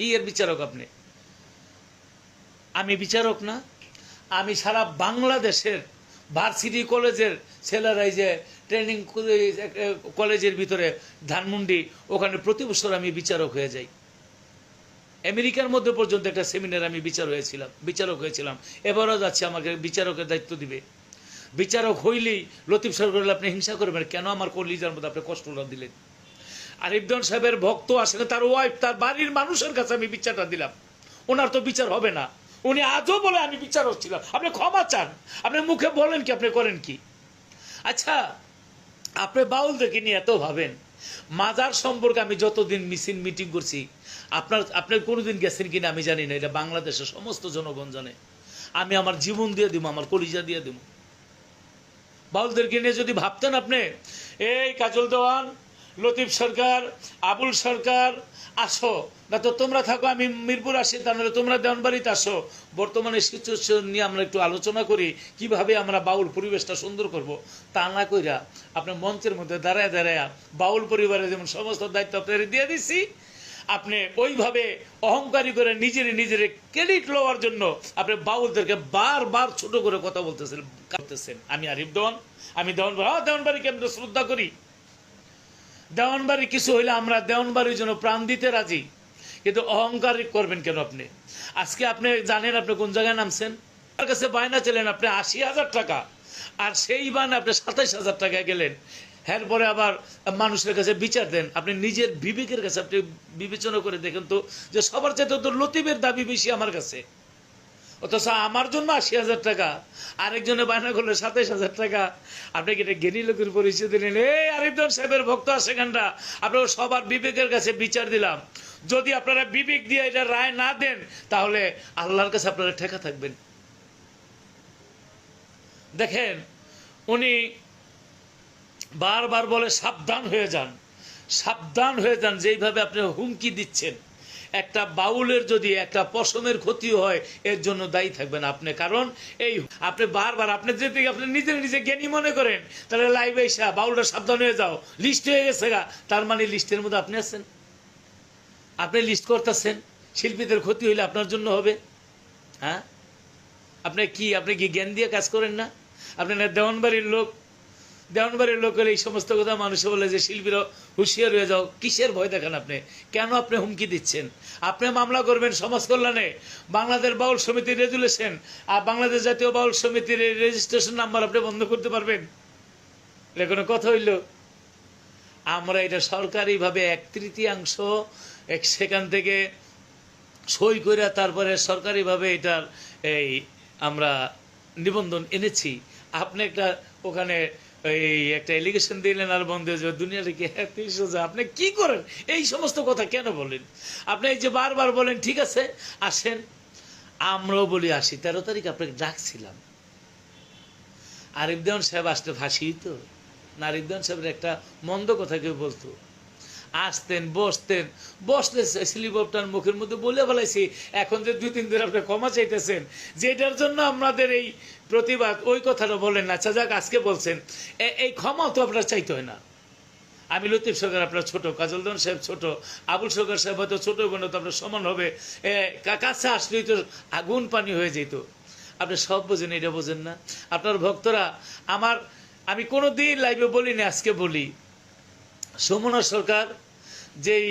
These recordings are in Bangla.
কি এর বিচারক আপনি? আমি বিচারক না। আমি সারা বাংলাদেশের ভার্সিটি কলেজের ছেলেরাই যে ট্রেনিং কলেজের ভিতরে ধানমন্ডি, ওখানে প্রতি বছর আমি বিচারক হয়ে যাই। আমেরিকার মধ্যে পর্যন্ত একটা সেমিনার আমি বিচার হয়েছিলাম, বিচারক হয়েছিলাম। এবারও যাচ্ছে, আমাকে বিচারকের দায়িত্ব দিবে। বিচারক হইলেই লতিফ সরকার আপনি হিংসা করবেন কেন? আমার কলিজার মধ্যে আপনি কষ্টটা দিলেন। আর ইবদন সাহেবের ভক্ত আসলে তার ওয়াইফ তার বাড়ির মানুষের কাছে আমি বিচারটা দিলাম। ওনার তো বিচার হবে না। উনি আজও বলে আমি বিচার ছিলাম আপনি ক্ষমা চান। আপনি মুখে বলেন কি, আপনি করেন কি? আচ্ছা আপনি বাউলদেরকে নিয়ে এত ভাবেন। মাজার সম্পর্কে আমি যতদিন মিছিল মিটিং করছি, আপনার, আপনি কোনোদিন গেছেন কিনা আমি জানি না। এটা বাংলাদেশের সমস্ত জনগণ জানে। আমি আমার জীবন দিয়ে দিব, আমার কলিজা দিয়ে দিব। বাউলদেরকে নিয়ে যদি ভাবতেন আপনি, এই কাজল দেওয়ান লতিফ সরকার, আবুল সরকার, আসো। না তো তোমরা থাকো, আমি মিরপুর আসি তাহলে তোমরা দেওয়ানবাড়িতে আসো। বর্তমানে সিচুয়েশন নিয়ে আমরা একটু আলোচনা করি, কীভাবে আমরা বাউল পরিবেশটা সুন্দর করব, তা না কইরা আপনার মঞ্চের মধ্যে দাঁড়ায় দাঁড়ায় বাউল পরিবারের যেমন সমস্ত দায়িত্ব আপনার দিয়ে দিছি, আপনি ওইভাবে অহংকারী করে নিজের নিজের ক্রেডিট লওয়ার জন্য আপনি বাউলদেরকে বারবার ছোট করে কথা বলতেছেন করতেছেন আমি আরিফ দেওয়ান, আমি দেওয়ান দেওয়ানবাড়িকে আমি তো শ্রদ্ধা করি। দেওয়ানবাড়ি কিছু হইলে আমরা দেওয়ানবাড়ির জন্য প্রাণ দিতে রাজি। কিন্তু অহংকার করবেন কেন আপনি? আজকে আপনি জানেন আপনি কোন জায়গায় নামছেন? তার কাছে বায়না ছিলেন আপনি আশি হাজার টাকা। আর সেই বান আপনি সাতাইশ হাজার টাকায় গেলেন। এরপরে আবার মানুষের কাছে বিচার দেন। আপনি নিজের বিবেকের কাছে আপনি বিবেচনা করে দেখেন তো, যে সবার চাইতে তো লতিফের দাবি বেশি আমার কাছে। অথচ আমার জন্য আশি হাজার টাকা আরেকজনে বায়না করলে সাতাইশ হাজার টাকা। আপনি কি এটা জ্ঞানী লোকের পরিচয় দিলেন? এই আরিফদন সাহেবের ভক্ত আছে গানটা। আপনার সবার বিবেকের কাছে বিচার দিলাম। যদি আপনারা বিবেক দিয়ে এটা রায় না দেন, তাহলে আল্লাহর কাছে আপনারা ঠেকা থাকবেন। দেখেন, উনি বারবার বলে সাবধান হয়ে যান। সাবধান হয়ে যান, যেইভাবে আপনি হুমকি দিচ্ছেন। একটা বাউলের যদি একটা পশমের ক্ষতি হয়, এর জন্য দায়ী থাকবেন আপনি। কারণ এই আপনি বারবার আপনি যদি আপনি নিজে নিজে জ্ঞানী মনে করেন, তাহলে লাইভে এসা বাউলটা সাবধান হয়ে যাও। লিস্ট হয়ে গেছে গা। তার মানে লিস্টের মধ্যে আপনি আছেন। আপনি লিস্ট করতেছেন। শিল্পীদের ক্ষতি হইলে আপনার জন্য হবে। হ্যাঁ? আপনি কি আপনি কি জ্ঞান দিয়ে কাজ করেন না? আপনি না দেওয়ানবাড়ির লোক দেওয়ানবাড়ির লোক হলে এই সমস্ত কথা মানুষে বলে যে, শিল্পীরা হুঁশিয়ার হয়ে যাও। কিসের ভয় দেখেন আপনি? কেন আপনি হুমকি দিচ্ছেন? আপনি মামলা করবেন সমাজ কল্যাণে। বাংলাদেশ বাউল সমিতির রেজুলেশন আর বাংলাদেশ জাতীয় বাউল সমিতির রেজিস্ট্রেশন নাম্বার আপনি বন্ধ করতে পারবেন? এটা কোনো কথা হইল? আমরা এটা সরকারিভাবে এক তৃতীয়াংশ, এক সেখান থেকে সই করে তারপরে সরকারিভাবে এটার এই আমরা নিবন্ধন এনেছি। আপনি একটা ওখানে এই একটা এলিগেশন দিলেন আর বন্ধ হয়ে দুনিয়াটা কি এত সোজা আপনি কি করেন? এই সমস্ত কথা কেন বলেন? আপনি এই যে বারবার বলেন, ঠিক আছে, আসেন। আমরাও বলি, আসি। তেরো তারিখ আপনাকে ডাকছিলাম। সাহেব আসতে ফাঁসি তো। না সাহেবের একটা মন্দ কথা কেউ বলতো। আসতেন, বসতেন। বসলে স্লিপটার মুখের মধ্যে বলে ফেলাইছি, এখন যে দুই তিন দিন আপনি ক্ষমা চাইতেছেন, যেটার জন্য আমাদের এই প্রতিবাদ, ওই কথাটা বলেন না। আচ্ছা যাক, আজকে বলছেন। এই ক্ষমা তো আপনার চাইতে হয় না। আমি লতিফ সরকার আপনার ছোট কাজলদন সাহেব ছোট, আবুল সরকার সাহেব হয়তো ছোট বোন তো আপনার সমান হবে। কাছে আসলেই তো আগুন পানি হয়ে যেত। আপনি সব বোঝেন, এটা বোঝেন না। আপনার ভক্তরা, আমার, আমি কোনো দিন লাইভে বলিনি, আজকে বলি। সুমনা সরকার যেই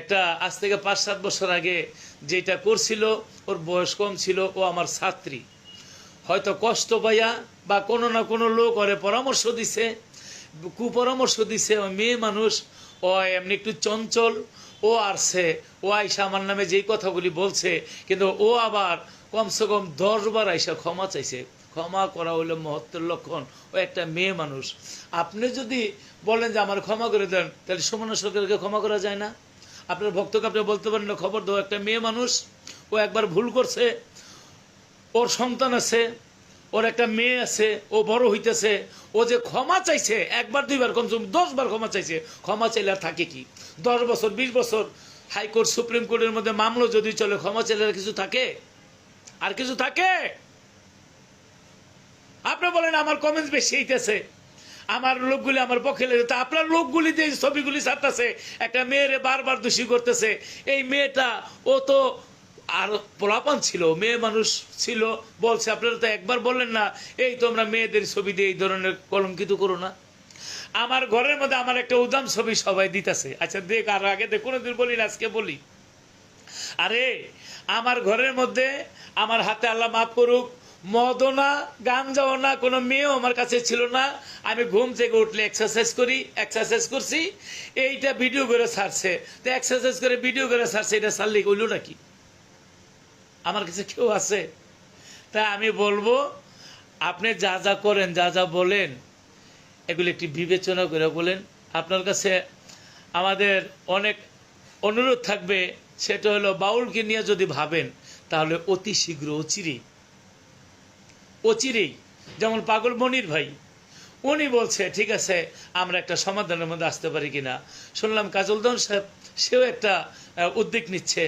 একটা, আজ থেকে পাঁচ সাত বছর আগে যেটা করছিল, ওর বয়স কম ছিল, ও আমার ছাত্রী। হয়তো কষ্ট পাইয়া বা কোনো না কোনো লোক ওরে পরামর্শ দিছে, কুপরামর্শ দিছে, ওই মেয়ে মানুষ, ও এমনি একটু চঞ্চল, ও আসছে, ও আইসা আমার নামে যেই কথাগুলি বলছে, কিন্তু ও আবার কমসে কম দশবার আইসা ক্ষমা চাইছে। ক্ষমা করা হলো মহত্বের লক্ষণ। ও একটা মেয়ে মানুষ। আপনি যদি বলেন যে আমার ক্ষমা করে দেন, তাহলে সুমন সরকারকে ক্ষমা করা যায় না। আপনার ভক্তকে আপনি বলতে পারেন না খবর দাও, একটা মেয়ে মানুষ, ও একবার ভুল করছে ওর সন্তান আছে, ওর একটা মেয়ে আছে, ও বড় হইতেছে, ও যে ক্ষমা চাইছে, একবার, দুইবার কমসে কম দশ বার ক্ষমা চাইছে, ক্ষমা চাইলে আর থাকে কি? দশ বছর, বিশ বছর হাইকোর্ট সুপ্রিম কোর্টের মধ্যে মামলা যদি চলে, ক্ষমা চাইলে আর কিছু থাকে? আর কিছু থাকে? আপনি বলেন, আমার কমেন্টস বেশি হইতেছে। আমার লোকগুলি আমার পক্ষে লেগে তা আপনার লোকগুলি যে ছবিগুলি ছাড়তেছে, একটা মেয়েরে বারবার দোষী করতেছে, এই মেয়েটা, ও তো আর পোলাপান ছিল, মেয়ে মানুষ ছিল, বলছে, আপনারা তো একবার বললেন না, এই তোমরা মেয়েদের ছবি দিয়ে এই ধরনের কলঙ্কিত করো না। আমার ঘরের মধ্যে আমার একটা উদাম ছবি সবাই দিতেছে। আচ্ছা দেখ, আর আগে দেখ, কোনোদিন বলি না, আজকে বলি। আরে, আমার ঘরের মধ্যে আমার হাতে আল্লাহ মাফ করুক, মদও না গাঞ্জাও না, কোনো মেয়েও আমার কাছে ছিল না। আমি ঘুম থেকে উঠলে এক্সারসাইজ করি এক্সারসাইজ করছি, এইটা ভিডিও করে ছাড়ছে। তো এক্সারসাইজ করে ভিডিও করে ছাড়ছে, এটা ছাড়লে হইল নাকি? আমার কাছে কেউ আছে? তা আমি বলব, আপনি যা যা করেন, যা যা বলেন, এগুলো একটি বিবেচনা করে বলেন। আপনার কাছে আমাদের অনেক অনুরোধ থাকবে, সেটা হলো বাউলকে নিয়ে যদি ভাবেন, তাহলে অতি শীঘ্র অচিরেই অচিরেই। যেমন পাগল মনির ভাই, উনি বলছে, ঠিক আছে, আমরা একটা সমাধানের মধ্যে আসতে পারি কিনা? শুনলাম কাজলদন সাহেব, সেও একটা উদ্যোগ নিচ্ছে।